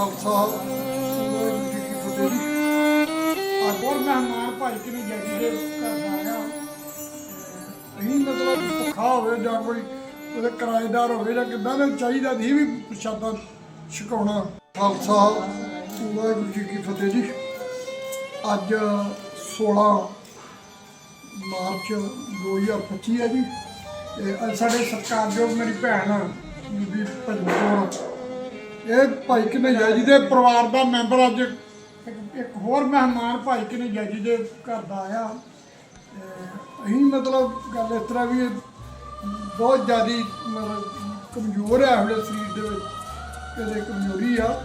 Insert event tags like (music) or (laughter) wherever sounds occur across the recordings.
ਖਾਲਸਾ, ਵਾਹਿਗੁਰੂ ਜੀ ਕੀ ਫਤਿਹ ਅੱਜ ਹੋਰ ਮਹਿਮਾਨ ਭਾਈ ਕਿ ਜੱਗੀ ਦੇ ਘਰ ਆਇਆ? ਅਸੀਂ ਮਤਲਬ ਭੁੱਖਾ ਹੋਵੇ ਜਾਂ ਕੋਈ ਉਹਦੇ ਕਿਰਾਏਦਾਰ ਹੋਵੇ ਜਾਂ ਕਿੱਦਾਂ ਦਾ ਚਾਹੀਦਾ ਸੀ ਵੀ ਪ੍ਰਸ਼ਾਦਾ ਛਕਾਉਣਾ। ਖਾਲਸਾ, ਵਾਹਿਗੁਰੂ ਜੀ ਕੀ ਫਤਿਹ ਜੀ। ਅੱਜ 16 ਮਾਰਚ 2025 ਹੈ ਜੀ। ਤੇ ਅੱਜ ਸਾਡੇ ਸਤਿਕਾਰਯੋਗ ਮੇਰੀ ਭੈਣ ਬੀਬੀ ਭਜਨਪੁਰ ਇਹ ਭਾਈ ਕਨਈਆ ਜੀ ਦੇ ਪਰਿਵਾਰ ਦਾ ਮੈਂਬਰ ਅੱਜ ਇੱਕ- ਇੱਕ ਹੋਰ ਮਹਿਮਾਨ ਭਾਈ ਕਨਈਆ ਜੀ ਦੇ ਘਰ ਦਾ ਆਇਆ। ਤੇ ਅਸੀਂ ਮਤਲਬ ਗੱਲ ਇਸ ਤਰ੍ਹਾਂ ਵੀ ਇਹ ਬਹੁਤ ਜ਼ਿਆਦੀ ਮਤਲਬ ਕਮਜ਼ੋਰ ਹੈ ਆਪਣੇ ਸਰੀਰ ਦੇ ਵਿੱਚ। ਕਿਤੇ ਕਮਜ਼ੋਰੀ ਆ।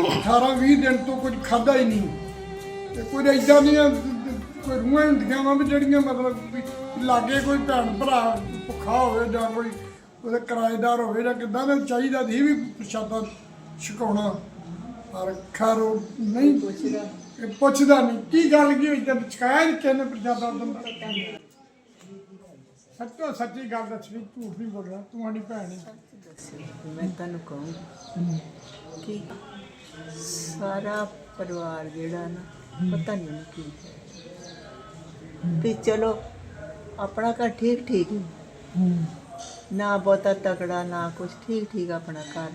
18 20 ਦਿਨ ਤੋਂ ਕੁਝ ਖਾਦਾ ਹੀ ਨਹੀਂ। ਤੇ ਕੋਈ ਇਦਾਂ ਦੀਆਂ ਕੋਈ ਰੂਹਾਂ ਹੁੰਦੀਆਂ ਵਾ ਵੀ ਜਿਹੜੀਆਂ ਮਤਲਬ ਵੀ ਲਾਗੇ ਕੋਈ ਭੈਣ ਭਰਾ ਭੁੱਖਾ ਹੋਵੇ ਜਾਂ ਕੋਈ ਉਹਦੇ ਕਿਰਾਏਦਾਰ ਹੋਵੇ ਜਾਂ ਕਿੱਦਾਂ ਦਾ ਚਾਹੀਦਾ ਸੀ ਵੀ ਪ੍ਰਸ਼ਾਦਾ ਛਕਾਉਣਾ। ਪਰ ਖੈਰ ਉਹ ਨਹੀਂ ਪੁੱਛਦਾ ਇਹ ਪੁੱਛਦਾ ਨਹੀਂ। ਕੀ ਗੱਲ ਕੀ ਹੋਈ? ਜਦ ਛਕਾਇਆ ਨਹੀਂ ਕਿਸੇ ਨੇ ਪ੍ਰਸ਼ਾਦਾ ਉਦੋਂ ਦਾ ਸੱਚੋ ਸੱਚੀ ਗੱਲ ਦੱਸਣੀ ਝੂਠ ਨਹੀਂ ਬੋਲਣਾ। ਤੁਹਾਡੀ ਭੈਣ ਹੈ ਦੱਸੋ ਮੈਂ ਤੁਹਾਨੂੰ ਕਹੂੰਗੀ ਕਿ ਸਾਰਾ ਪਰਿਵਾਰ ਜਿਹੜਾ ਨਾ ਪਤਾ ਨਹੀਂ ਉਹਨੂੰ ਕੀ ਹੈ। ਵੀ ਚਲੋ ਆਪਣਾ ਘਰ ਠੀਕ ਠੀਕ ਹੀ। ਨਾ ਬਹੁਤਾ ਤਕੜਾ ਨਾ ਕੁਝ ਠੀਕ ਠੀਕ ਆਪਣਾ ਘਰ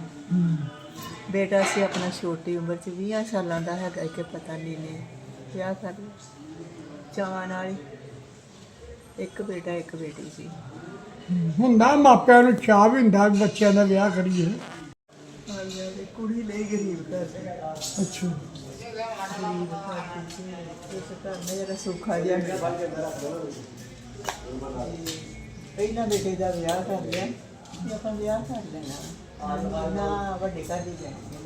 ਬੇਟਾ ਸੀ ਆਪਣਾ ਛੋਟੀ ਉਮਰ ਚ 20 ਸਾਲਾਂ ਦਾ ਹੈਗਾ ਕਿ ਪਤਾ ਨਹੀਂ ਨੇ ਵਿਆਹ ਕਰ ਜਾਣ ਵਾਲੀ ਇੱਕ ਬੇਟਾ ਇੱਕ ਬੇਟੀ ਸੀ। ਹੁੰਦਾ ਮਾਪਿਆਂ ਨੂੰ ਚਾਹ ਵੀ ਹੁੰਦਾ ਬੱਚਿਆਂ ਦਾ ਵਿਆਹ ਕਰੀਏ। ਹਾਂਜੀ, ਕੁੜੀ ਲਈ ਗਰੀਬ ਘਰ ਅੱਛਾ। ਗਰੀਬ ਘਰ ਦੀ ਬੇਟੇ ਦਾ ਵਿਆਹ ਕਰ ਲਿਆ। ਤੇ ਆਪਾਂ ਵਿਆਹ ਕਰ ਲੈਣਾ। ਨਾ ਵੱਡੇ ਘਰ ਦੀ ਜਾਣੀ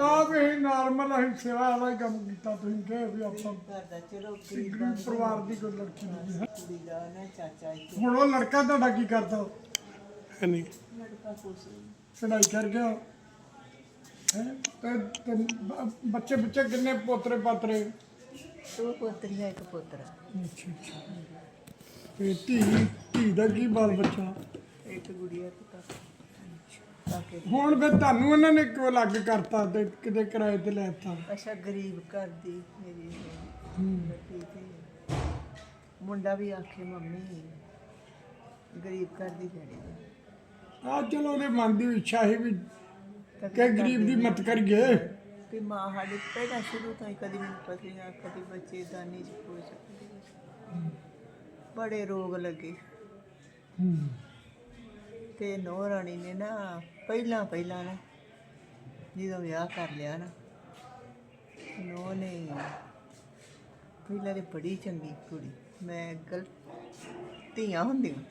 ਆਪ ਇਹ ਨਾਰਮਲ ਅਸੀਂ ਸੇਵਾ ਵਾਲਾ ਹੀ ਕੰਮ ਕੀਤਾ ਤੁਸੀਂ ਕਹੇ ਵੀ ਆਪਾਂ ਚਲੋ ਗਰੀਬ ਪਰਿਵਾਰ ਦੀ ਕੋਈ ਲੜਕੀ ਨਹੀਂ ਹੈ। ਕੁੜੀ ਦਾ ਨਾ ਚਾਚਾ ਇੱਕ। ਹੁਣ ਉਹ ਲੜਕਾ ਤੁਹਾਡਾ ਕੀ ਕਰਦਾ? ਹੈ ਨਹੀਂ। ਲੜਕਾ ਕੁਛ ਪੜ੍ਹਾਈ ਕਰ ਗਿਆ। ਹੈ? ਤੇ ਤੇ ਬ- ਬੱਚੇ ਬੱਚੇ ਕਿੰਨੇ ਪੋਤਰੇ ਪਾਤਰੇ? ਦੋ ਪੁੱਤਰੀਆਂ ਇੱਕ ਪੁੱਤਰਾ। ਅੱਛਾ ਅੱਛਾ। ਤੇ ਧੀ ਧੀ ਦਾ ਕੀ ਬਾਲ ਬੱਚਾ? ਇੱਕ ਗੁੜੀਆ ਤੇ ਕਾਕਾ। ਹੁਣ ਫਿਰ ਤੁਹਾਨੂੰ ਉਹਨਾਂ ਨੇ ਕਿਉਂ ਅਲੱਗ ਕਰਤਾ ਤੇ ਕਿਤੇ ਕਿਰਾਏ ਤੇ ਲੈ ਦਿੱਤਾ? ਅੱਛਾ ਗਰੀਬ ਘਰ ਦੀ ਮੇਰੀ ਤੇ। ਮੁੰਡਾ ਵੀ ਆਖੇ ਮੰਮੀ ਗਰੀਬ ਘਰ ਦੀ ਆ ਚਲੋ ਉਹਦੇ ਮਨ ਦੀ ਇੱਛਾ ਸੀ ਵੀ ਕਿ ਗਰੀਬ ਦੀ ਮਤ ਕਰੀਏ। ਕਿ ਮਾਂ ਸਾਡੀ ਪਹਿਲਾਂ ਸ਼ੁਰੂ ਤੋਂ ਹੀ ਕਦੀ ਮੈਨੂੰ ਪਤਲੀਆਂ ਕਦੀ ਬੱਚੇ ਦਾਨੀ ਚ ਕੋਈ ਸਕਦੀ ਬੜੇ ਰੋਗ ਲੱਗੇ। ਹੂੰ। ਤੇ ਨੋ ਰਾਣੀ ਨੇ ਨਾ ਪਹਿਲਾਂ ਪਹਿਲਾਂ ਨਾ ਜਦੋਂ ਵਿਆਹ ਕਰ ਲਿਆ ਨਾ ਨੋ ਨੇ ਪਹਿਲਾਂ ਤੇ ਬੜੀ ਚੰਗੀ ਕੁੜੀ ਮੈਂ ਗਲ ਧੀਆਂ ਹੁੰਦੀਆਂ।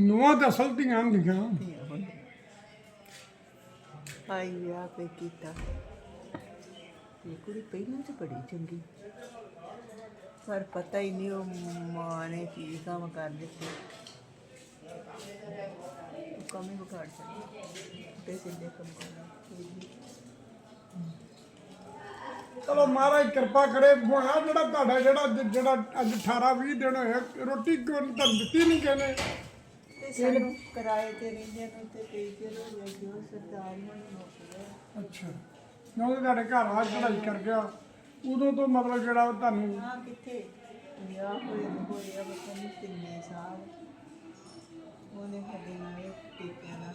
ਨੂੰਹਾਂ ਤਾਂ ਅਸਲ ਧੀਆਂ ਹੁੰਦੀਆਂ। ਧੀਆਂ ਹੁੰਦੀਆਂ। ਆਈ ਵਿਆਹ ਤੇ ਕੀਤਾ। ਇਹ ਕੁੜੀ ਪਹਿਲਾਂ ਤੇ ਬੜੀ ਚੰਗੀ। ਪਰ ਪਤਾ ਹੀ ਨਹੀਂ ਉਹ ਮਾਂ ਨੇ ਕੀ ਕੰਮ ਕਰ ਦਿੱਤੇ। ਕੰਮ ਹੀ ਵਿਗਾੜ ਛੱਡਿਆ ਤੇ ਸਿੱਧੇ ਕੰਮ ਕੋਈ। ਚਲੋ ਮਹਾਰਾਜ ਕਿਰਪਾ ਕਰੇ ਹੁਣ ਆਹ ਜਿਹੜਾ ਤੁਹਾਡਾ ਜਿਹੜਾ ਅੱਜ- ਜਿਹੜਾ ਅੱਜ 18 20 ਦਿਨ ਹੋਏ ਰੋਟੀ ਕਿਉਂ ਨੀ ਤੁਹਾਨੂੰ ਦਿੱਤੀ ਨਹੀਂ ਕਹਿੰਦੇ ਤੇ ਸਾਨੂੰ ਕਿਰਾਏ ਤੇ ਰਹਿੰਦੇ ਨੂੰ ਤੇ ਕੇ ਸਰਦਾਰ ਨੂੰ ਮੁੱਕ ਗਿਆ ਅੱਛਾ। ਜਦੋਂ ਤੁਹਾਡੇ ਘਰ ਆ ਪੜ੍ਹਾਈ ਕਰ ਗਿਆ। ਉਦੋਂ ਤੋਂ ਮਤਲਬ ਜਿਹੜਾ ਉਹ ਤੁਹਾਨੂੰ ਹਾਂ ਕਿੱਥੇ? ਵਿਆਹ ਹੋਏ ਨੂੰ ਹੋਇਆ ਬੱਚਾ ਨਹੀਂ ਤਿੰਨੇ ਸਾਲ। ਉਹਨੇ ਕਦੇ ਨਾਲੇ ਟੀਕਿਆਂ ਨਾਲ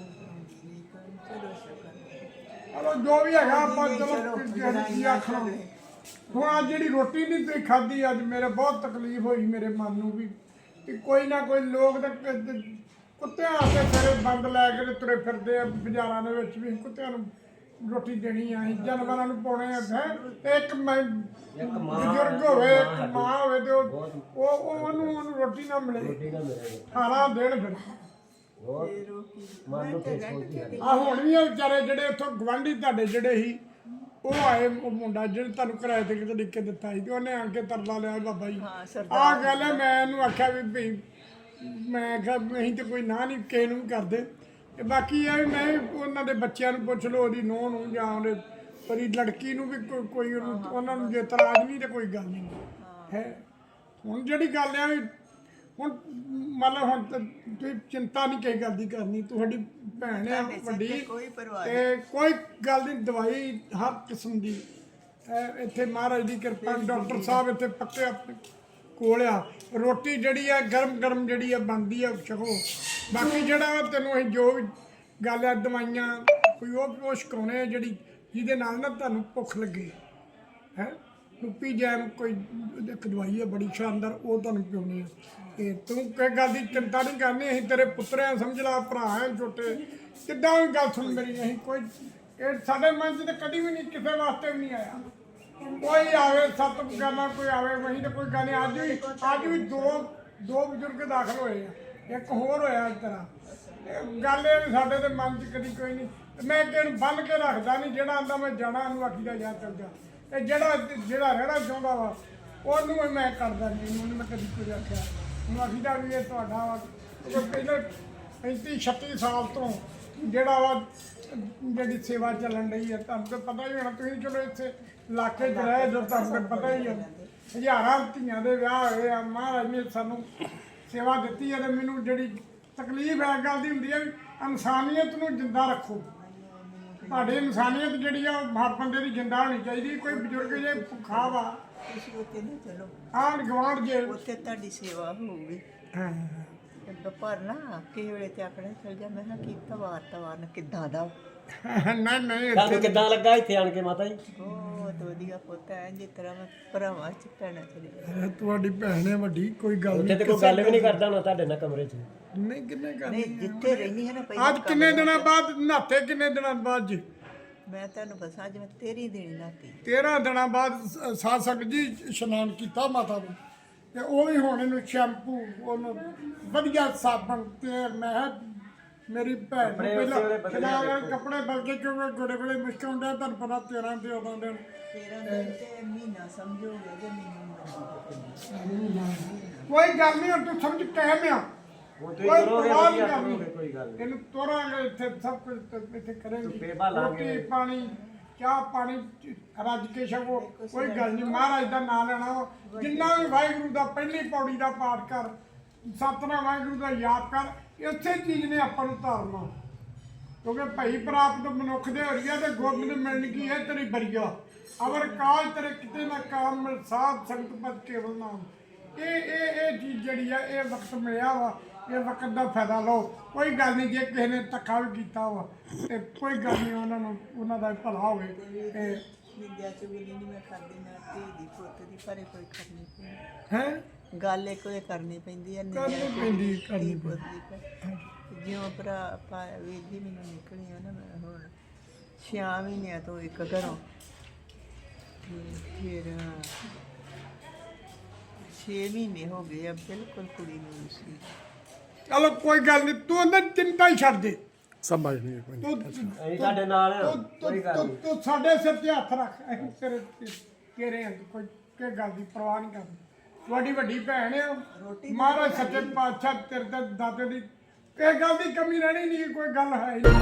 ਸੀ ਕਰਨ ਚਲੋ ਸ਼ੁਕਰ ਚਲੋ ਜੋ ਵੀ ਹੈਗਾ ਆਪਾਂ ਚਲੋ, ਲੜਾਈਆਂ ਆਖਣਾ। ਹੁਣ ਅੱਜ ਜਿਹੜੀ ਰੋਟੀ ਨਹੀਂ ਤੁਸੀਂ ਖਾਧੀ ਅੱਜ ਮੇਰੇ ਬਹੁਤ ਤਕਲੀਫ ਹੋਈ ਮੇਰੇ ਮਨ ਨੂੰ ਵੀ ਕਿ ਕੋਈ ਨਾ ਕੋਈ ਲੋਕ ਤਾਂ ਕ- ਕੁੱਤਿਆਂ ਆਸੇ ਸਾਰੇ ਬੰਦ ਲੈ ਕੇ ਤੇ ਤੁਰੇ ਫਿਰਦੇ ਆ ਬਾਜ਼ਾਰਾਂ ਦੇ ਵਿੱਚ ਵੀ ਕੁੱਤਿਆਂ ਨੂੰ ਰੋਟੀ ਦੇਣੀ ਆ ਜਾਨਵਰਾਂ ਨੂੰ ਪਾਉਣੇ ਆ ਹੈ। ਇੱਕ ਮੈਂ ਬਜ਼ੁਰਗ ਹੋਵੇ ਇੱਕ ਮਾਂ ਹੋਵੇ ਤੇ ਉਹ ਉਹ ਉਹ- ਉਹਨੂੰ ਉਹਨੂੰ ਰੋਟੀ ਨਾ ਮਿਲੇ। 18 ਦਿਨ ਫਿਰ। ਉਹ ਕੀ? ਮੈਂ ਤੇ ਰੈਂਟ ਤੇ ਆ ਹੁਣ ਵੀ ਇਹ ਵਿਚਾਰੇ ਜਿਹੜੇ ਉੱਥੋਂ ਗਵਾਂਢੀ ਤੁਹਾਡੇ ਜਿਹੜੇ ਸੀ ਉਹ ਆਏ ਉਹ ਮੁੰਡਾ ਜਿਹੜੇ ਤੁਹਾਨੂੰ ਕਿਰਾਏ ਤੇ ਕਿਤੇ ਲਿਖ ਕੇ ਦਿੱਤਾ ਸੀ ਤੇ ਉਹਨੇ ਆ ਕੇ ਤਰਲਾ ਲਿਆ ਬਾਬਾ ਜੀ। ਹਾਂ ਸਰਦਾਰ ਆਹ ਗੱਲ ਹੈ ਮੈਂ ਇਹਨੂੰ ਆਖਿਆ ਵੀ ਭਈ ਮੈਂ ਕਿਹਾ ਅਸੀਂ ਤੇ ਕੋਈ ਨਾ ਨਹੀਂ ਕਿਸੇ ਨੂੰ ਵੀ ਕਰਦੇ। ਤੇ ਬਾਕੀ ਇਹ ਵੀ ਮੈਂ ਉਹਨਾਂ ਦੇ ਬੱਚਿਆਂ ਨੂੰ ਪੁੱਛ ਲਓ ਉਹਦੀ ਨੂੰਹ ਨੂੰ ਜਾਂ ਉਹਦੇ ਲੜਕੀ ਨੂੰ ਵੀ ਕੋਈ- ਕੋਈ ਉਹਨੂੰ ਉਹਨਾਂ ਨੂੰ ਜੇ ਤਰਾਜ ਨਹੀਂ ਤੇ ਕੋਈ ਗੱਲ ਨਹੀਂ। ਹੈ। ਹੁਣ ਜਿਹੜੀ ਗੱਲ ਆ ਵੀ ਹੁਣ ਮੰਨ ਲਓ ਹੁਣ ਤਾਂ ਤੁਸੀਂ ਚਿੰਤਾ ਨਹੀਂ ਕਿਸੇ ਗੱਲ ਦੀ ਕਰਨੀ ਤੁਹਾਡੀ ਭੈਣ ਆ ਤੁਹਾਡੇ ਸਿਰ ਤੇ ਵੱਡੀ ਕੋਈ ਪਰਵਾਹ ਤੇ ਕੋਈ ਗੱਲ ਨਹੀਂ ਦਵਾਈ ਹਰ ਕਿਸਮ ਦੀ। ਇਹ ਇੱਥੇ ਮਹਾਰਾਜ ਦੀ ਕਿਰਪਾ ਡਾਕਟਰ ਸਾਹਿਬ ਇੱਥੇ ਪੱਕੇ ਆਪਣੇ ਕੋਲ ਆ। ਰੋਟੀ ਜਿਹੜੀ ਆ ਗਰਮ ਗਰਮ ਜਿਹੜੀ ਆ ਬਣਦੀ ਆ ਛਕੋ। ਬਾਕੀ ਜਿਹੜਾ ਵਾ ਤੈਨੂੰ ਅਸੀਂ ਜੋ ਵੀ ਗੱਲ ਆ ਦਵਾਈਆਂ ਕੋਈ ਉਹ ਉਹ ਛਕਾਉਣੇ ਆ ਜਿਹੜੀ ਜਿਹਦੇ ਨਾਲ ਨਾ ਤੁਹਾਨੂੰ ਭੁੱਖ ਲੱਗੇ। ਹੈ? ਰੂਪੀ ਜੈਮ ਕੋਈ ਇੱਕ ਦਵਾਈ ਹੈ ਬੜੀ ਸ਼ਾਨਦਾਰ, ਉਹ ਤੁਹਾਨੂੰ ਪਿਉਣੀ ਹੈ ਤੇ ਤੂੰ ਕੋਈ ਗੱਲ ਦੀ ਚਿੰਤਾ ਨਹੀਂ ਕਰਨੀ, ਅਸੀਂ ਤੇਰੇ ਪੁੱਤਰਿਆਂ ਸਮਝ ਲਾ, ਭਰਾ ਹੈ ਛੋਟੇ। ਕਿੱਦਾਂ ਵੀ ਗੱਲ ਸੁਣ ਮੇਰੀ, ਅਸੀਂ ਕੋਈ ਇਹ ਸਾਡੇ ਮਨ 'ਚ ਤਾਂ ਕਦੀ ਵੀ ਨਹੀਂ ਕਿਸੇ ਵਾਸਤੇ ਵੀ ਨਹੀਂ ਆਇਆ। ਕੋਈ ਆਵੇ, ਸੱਤ ਗੱਲਾਂ ਕੋਈ ਆਵੇ, ਵਹੀਂ ਤੇ ਕੋਈ ਗੱਲ ਨਹੀਂ। ਅੱਜ ਵੀ ਅੱਜ ਵੀ ਦੋ ਦੋ ਬਜ਼ੁਰਗ ਦਾਖਲ ਹੋਏ ਆ। ਇੱਕ ਹੋਰ ਹੋਇਆ ਇਸ ਤਰ੍ਹਾਂ। ਗੱਲ ਇਹ ਵੀ ਸਾਡੇ ਦੇ ਮਨ 'ਚ ਕਦੀ ਕੋਈ ਨਹੀਂ। ਮੈਂ ਕਿਸੇ ਨੂੰ ਬੰਨ ਕੇ ਰੱਖਦਾ ਨਹੀਂ, ਜਿਹੜਾ ਆਂਦਾ ਮੈਂ ਜਾਣਾ, ਉਹਨੂੰ ਆਖੀਦਾ ਜਾ ਚੱਲ ਜਾ। ਤੇ ਜਿਹੜਾ ਜਿਹੜਾ ਰਹਿਣਾ ਚਾਹੁੰਦਾ ਵਾ, ਉਹਨੂੰ ਵੀ ਮੈਂ ਕਰਦਾ ਨਹੀਂ ਉਹਨੂੰ ਮੈਂ ਕਦੀ ਕੋਈ ਆਖਿਆ ਉਹਨੂੰ ਆਖੀਦਾ ਵੀ ਇਹ ਤੁਹਾਡਾ ਵਾ, ਉਹ ਪਹਿਲਾਂ 35 36 ਸਾਲ ਤੋਂ ਜਿਹੜਾ ਵਾ, ਜਿਹੜੀ ਸੇਵਾ ਚੱਲਣ ਰਹੀ ਹੈ ਤੁਹਾਨੂੰ ਤਾਂ ਪਤਾ ਹੀ ਹੋਣਾ, ਤੁਸੀਂ ਚਲੋ ਇੱਥੇ ਇਲਾਕੇ 'ਚ ਰਹੇ ਜੋ ਤੁਹਾਨੂੰ ਤਾਂ ਪਤਾ ਹੀ ਹੈ ਹਜ਼ਾਰਾਂ ਧੀਆਂ ਦੇ ਵਿਆਹ ਹੋਏ ਆ, ਮਹਾਰਾਜ ਨੇ ਸਾਨੂੰ ਸੇਵਾ ਦਿੱਤੀ ਹੈ ਤੇ ਮੈਨੂੰ ਜਿਹੜੀ ਤਕਲੀਫ ਹੈ, ਗੱਲ ਦੀ ਹੁੰਦੀ ਹੈ ਵੀ ਇਨਸਾਨੀਅਤ ਨੂੰ ਜਿੰਦਾ ਰੱਖੋ। ਤੁਹਾਡੀ ਇਨਸਾਨੀਅਤ ਜਿਹੜੀ ਆ ਉਹ ਹਰ ਬੰਦੇ ਦੀ ਜਿੰਦਾ ਹੋਣੀ ਚਾਹੀਦੀ ਕੋਈ ਬਜ਼ੁਰਗ ਜੇ ਭੁੱਖਾ ਵਾ। ਤੁਸੀਂ ਉੱਥੇ ਨਾ ਚਲੋ। ਆਣ ਗਵਾਂਢ ਜੇ। ਉੱਥੇ ਤੁਹਾਡੀ ਸੇਵਾ ਹੋਊਗੀ। ਹਾਂ। ਪਰ ਨਾ ਕਿਸੇ ਵੇਲੇ ਤੇ ਆਖਣਾ ਚਲ ਜਾ ਮੈਂ ਕਿਹਾ ਕੀਤਾ ਵਾਰ ਤਵਾਰ ਨਾ ਕਿੱਦਾਂ ਦਾ ਨਹੀਂ (laughs) ਨਹੀਂ ਤੁਹਾਨੂੰ ਕਿੱਦਾਂ ਲੱਗਾ ਇੱਥੇ ਆਣ ਕੇ ਮਾਤਾ ਜੀ? ਬਹੁਤ ਵਧੀਆ ਪੁੱਤ ਹੈ ਜਿਸ ਤਰ੍ਹਾਂ ਮੈਂ ਭਰਾਵਾਂ ਚ ਪੈਣਾ ਚਲੀ ਤੁਹਾਡੀ ਭੈਣ ਹੈ ਵੱਡੀ ਕੋਈ ਗੱਲ ਉੱਥੇ ਨਹੀਂ ਤੇ ਕੋਈ ਗੱਲ ਵੀ ਨਹੀਂ ਕਰਦਾ ਹੋਣਾ ਤੁਹਾਡੇ ਨਾਲ ਕਮਰੇ 'ਚ। ਨਹੀਂ ਕਿੰਨੇ ਗੱਲ ਨਹੀਂ ਜਿੱਥੇ ਰਹਿਣੀ ਹੈ ਨਾ ਪਹਿਲਾਂ ਅੱਜ ਕਿੰਨੇ ਦਿਨਾਂ ਬਾਅਦ ਨਹਾਤੇ ਕਿੰਨੇ ਦਿਨਾਂ ਬਾਅਦ ਜੀ? ਮੈਂ ਤੁਹਾਨੂੰ ਬਸ ਅੱਜ ਮੈਂ ਤੇਰੀ ਦੇਣੀ ਨਾਤੀ 13 ਦਿਨਾਂ ਬਾਅਦ ਸ- ਸਾਧ ਸੰਗਤ ਜੀ ਇਸ਼ਨਾਨ ਕੀਤਾ ਮਾਤਾ ਨੂੰ। ਤੇ ਉਹ ਵੀ ਹੁਣ ਇਹਨੂੰ ਸ਼ੈਂਪੂ ਉਹਨੂੰ ਵਧੀਆ ਸਾਬਣ ਤੇਲ ਮੈਂ ਕਿਹਾ ਮੇਰੀ ਭੈਣ ਨੂੰ ਪਹਿਲਾਂ ਖਿਲਾ ਕੱਪੜੇ ਬਲਕੇ ਕਿਉਂਕਿ ਗੋੜੇ ਗੋੜੇ ਮੁਸ਼ਕਲ ਹੁੰਦਾ ਤੁਹਾਨੂੰ ਪਤਾ 13 ਤੇ ਉਦੋਂ ਦਿਨ। ਤੇਰਾ ਦਿਨ ਤੇ ਮਹੀਨਾ ਸਮਝੋਗੇ ਜੇ ਮੈਨੂੰ ਕੋਈ ਗੱਲ ਨਹੀਂ ਹੁਣ ਤੂੰ ਸਮਝ ਕਹਿ ਆ। ਹੁਣ ਕੋਈ ਤੁਸੀਂ ਕਰੋਗੇ ਪਰਵਾਹ ਨਹੀਂ ਵਧੀਆ ਕਰਨੀ। ਕਰੋਗੇ ਕੋਈ ਗੱਲ ਨਹੀਂ। ਇਹਨੂੰ ਤੋਰਾਂਗੇ ਇੱਥੇ ਸਭ ਕੁਝ ਤੇ ਇੱਥੇ ਕਰਾਂਗੇ। ਰੋਟੀ ਪਾਣੀ ਚਾਹ ਪਾਣੀ ਰੱਜ ਕੇ ਛਕੋ? ਕੋਈ ਗੱਲ ਨਹੀਂ ਮਹਾਰਾਜ ਦਾ ਨਾਮ ਲੈਣਾ। ਜਿੰਨਾ ਵੀ ਵਾਹਿਗੁਰੂ ਦਾ ਪਹਿਲੀ ਪੌੜੀ ਦਾ ਪਾਠ ਕਰ ਸਤਨਾਮ ਵਾਹਿਗੁਰੂ ਦਾ ਯਾਦ ਕਰ ਇਸੇ ਚੀਜ਼ ਨੇ ਆਪਾਂ ਨੂੰ ਧਾਰਨਾ। ਕਿਉਂਕਿ ਭਈ ਪ੍ਰਾਪਤ ਮਨੁੱਖ ਦੇ ਹਰੀਆ ਤੇ ਗੋਬਿੰਦ ਮਿਲਣ ਕੀ ਹੈ ਤੇਰੀ ਬਰੀਆ ਅਵਰ ਕਾਲ ਤੇਰੇ ਕਿਤੇ ਨਾ ਕਾਮ ਮਿਲ ਸਾਧ ਸੰਗਤ ਪਦ ਕੇਵਲ ਨਾਮ। ਇਹ ਇਹ ਇਹ ਚੀਜ਼ ਜਿਹੜੀ ਆ ਇਹ ਵਕਤ ਮਿਲਿਆ ਵਾ। ਇਹ ਵਕਤ ਦਾ ਫਾਇਦਾ ਲਓ। ਕੋਈ ਗੱਲ ਨਹੀਂ ਜੇ ਕਿਸੇ ਨੇ ਧੱਕਾ ਵੀ ਕੀਤਾ ਵਾ ਤੇ ਕੋਈ ਗੱਲ ਨਹੀਂ ਉਹਨਾਂ ਨੂੰ ਉਹਨਾਂ ਦਾ ਭਲਾ ਹੋਵੇ। ਤੇ ਵਿਦਿਆ ਚ ਵੀ ਨਹੀਂ ਮੈਂ ਕਰਦੀ ਮੈਂ ਧੀ ਦੀ ਪੁੱਤ ਦੀ ਪਰੇ ਕੋਈ ਕਰਨੀ ਪੈਂਦੀ। ਹੈ? ਗੱਲ ਇੱਕ ਕਰਨੀ ਪੈਂਦੀ ਹੈ ਕਰਨੀ ਪੈਂਦੀ, ਕਰਨੀ ਪੁੱਤ ਦੀ ਪੈ- ਜਿਉਂ ਭਰਾ ਪਾ ਵੀਰ ਜੀ ਮੈਨੂੰ ਨਿਕਲੀ ਆ ਨਾ ਮੈਂ ਹੁਣ ਛਿਆ ਮਹੀਨਿਆਂ ਤੋਂ ਇੱਕ ਘਰੋਂ। ਤੇ ਫਿਰ 6 ਮਹੀਨੇ ਹੋ ਗਏ ਆ ਬਿਲਕੁਲ ਕੁੜੀ ਨੂੰ ਸੀ। ਚਲੋ ਕੋਈ ਗੱਲ ਨਹੀਂ ਤੂੰ ਅੰਦਰ ਚਿੰਤਾ ਹੀ ਛੱਡ ਦੇ। ਸਮਝ ਨਹੀਂ ਕੋਈ। ਤੂੰ ਅਸੀਂ ਤੁਹਾਡੇ ਨਾਲ ਆ ਤੂੰ ਕੋਈ ਗੱਲ ਤੂੰ- ਨਹੀਂ ਤੂੰ ਸਾਡੇ ਸਿਰ ਤੇ ਹੱਥ ਰੱਖ ਅਸੀਂ ਤੇਰੇ ਤੇ- ਤੇਰੇ ਅੰਦਰ ਕੋਈ ਕਿ ਗੱਲ ਦੀ ਪਰਵਾਹ ਨਹੀਂ ਕਰਨੀ। ਤੁਹਾਡੀ ਵੱਡੀ ਭੈਣ ਆ ਮਹਾਰਾਜ ਸੱਚੇ ਪਾਤਸ਼ਾਹ ਤੇਰੇ ਤੇ ਦਾਤੇ ਦੀ ਇਹ ਗੱਲ ਦੀ ਕਮੀ ਰਹਿਣੀ ਨਹੀਂ ਕੋਈ ਗੱਲ ਹੈ ਹੀ ਨਹੀਂ।